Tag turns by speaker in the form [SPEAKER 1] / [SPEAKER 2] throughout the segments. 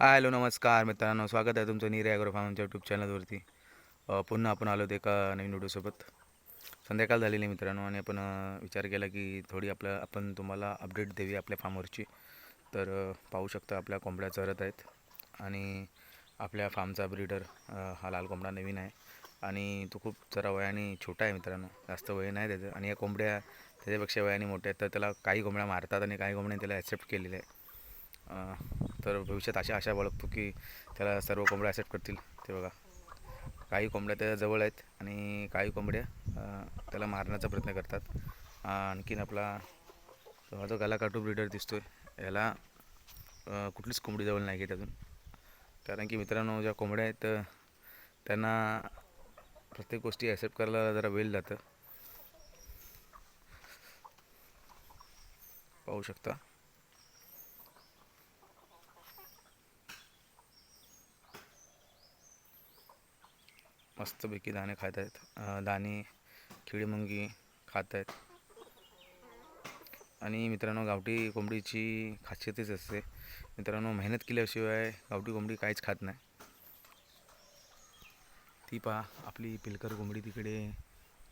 [SPEAKER 1] Hi hello नमस्कार मित्रांनो. स्वागत आहे तुमचं नीर ॲग्रो फार्मच्या यूट्यूब चॅनलवरती. पुन्हा आपण आलो एका नवीन व्हिडिओसोबत संध्याकाळ झालेली आहे मित्रांनो आणि आपण विचार केला की थोडी आपल्या आपण तुम्हाला अपडेट देवी आपल्या फार्मवरची तर पाहू शकता आपल्या कोंबड्या चरत आहेत आणि आपल्या फार्मचा ब्रीडर हा लाल कोंबडा नवीन आहे. आणि तो खूप जरा वयाने छोटा आहे मित्रांनो. जास्त वय नाही त्याचं. आणि या कोंबड्या त्याच्यापेक्षा वयाने मोठ्या आहेत. तर त्याला काही कोंबड्या मारतात आणि काही कोंबड्या त्याला ॲक्सेप्ट केलेल्या आहे. तर भविष्यात अशा आशा बाळगतो की त्याला सर्व कोंबड्या ॲक्सेप्ट करतील. ते बघा. काही कोंबड्या त्याच्याजवळ आहेत आणि काही कोंबड्या त्याला मारण्याचा प्रयत्न करतात. आणखीन आपला हा जो गलाकाटू दिसतो आहे याला कुठलीच कोंबडी जवळ नाही घेत अजून. कारण की मित्रांनो ज्या कोंबड्या आहेत त्यांना प्रत्येक गोष्टी ॲक्सेप्ट करायला जरा वेळ जातं. पाहू शकता. मस्तपैकी दाणे खात आहेत दाणे खिळीमुंगी खात आहेत आणि मित्रांनो गावठी कोंबडीची खासियतच असते. मित्रांनो मेहनत केल्याशिवाय गावठी कोंबडी काहीच खात नाही. ती पहा आपली पिलकर कोंबडी तिकडे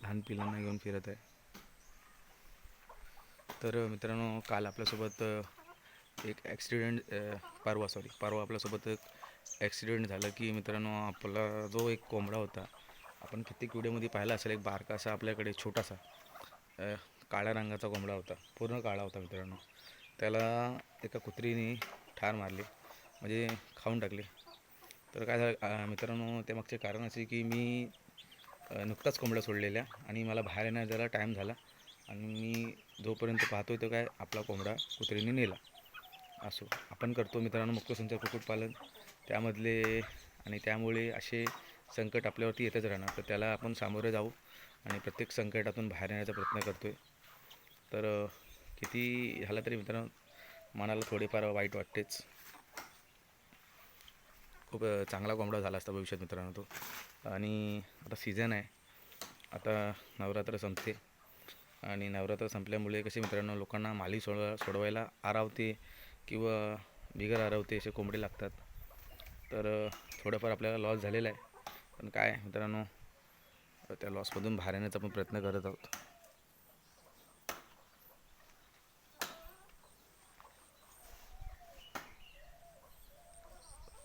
[SPEAKER 1] लहान पिलांना घेऊन फिरत आहे. तर मित्रांनो काल आपल्यासोबत एक ॲक्सिडेंट परवा सॉरी परवा आपल्यासोबत एक ॲक्सिडेंट झालं की मित्रांनो आपला जो एक कोंबडा होता आपण कित्येक व्हिडिओमध्ये पाहिला असेल एक बारकासा आपल्याकडे छोटासा काळ्या रंगाचा कोंबडा होता पूर्ण काळा होता मित्रांनो. त्याला एका कुत्रीने ठार मारली म्हणजे खाऊन टाकले. तर काय झालं मित्रांनो मित्रांनो त्यामागचे कारण असे की मी नुकताच कोंबड्या सोडलेल्या आणि मला बाहेर येण्यास जरा टाईम झाला आणि मी जोपर्यंत पाहतोय तो काय आपला कोंबडा कुत्रीने नेला. असो आपण करतो मित्रांनो मुक्तसंचार कुक्कुटपालन. त्यामधले आणि त्यामुळे असे संकट आपल्यावरती येतच राहणार. तर त्याला आपण सामोरे जाऊ आणि प्रत्येक संकटातून बाहेर येण्याचा प्रयत्न करतो आहे तर किती झालं तरी मित्रांनो मनाला थोडेफार वाईट वाटतेच. खूप चांगला कोंबडा झाला असता भविष्यात मित्रांनो तो. आणि आता सीझन आहे. आता नवरात्र संपते. आणि नवरात्र संपल्यामुळे कसे मित्रांनो लोकांना माली सोड सोडवायला आरावते किंवा बिगर आरावते असे कोंबडे लागतात. तर थोडंफार आपल्याला लॉस झालेला आहे. पण काय मित्रांनो त्या लॉसमधून बाहेर येण्याचा आपण प्रयत्न करत आहोत.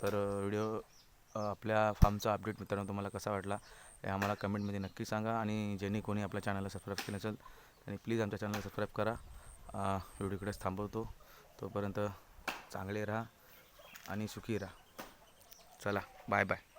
[SPEAKER 1] तर व्हिडिओ आपल्या फार्मचा अपडेट मित्रांनो तुम्हाला कसा वाटला हे आम्हाला कमेंटमध्ये नक्की सांगा. आणि ज्यांनी कोणी आपल्या चॅनलला सबस्क्राईब केलं असेल त्यांनी प्लीज आमच्या चॅनलला सबस्क्राईब करा. व्हिडिओकडेच थांबवतो. तोपर्यंत चांगले राहा आणि सुखी राहा. चला बाय बाय.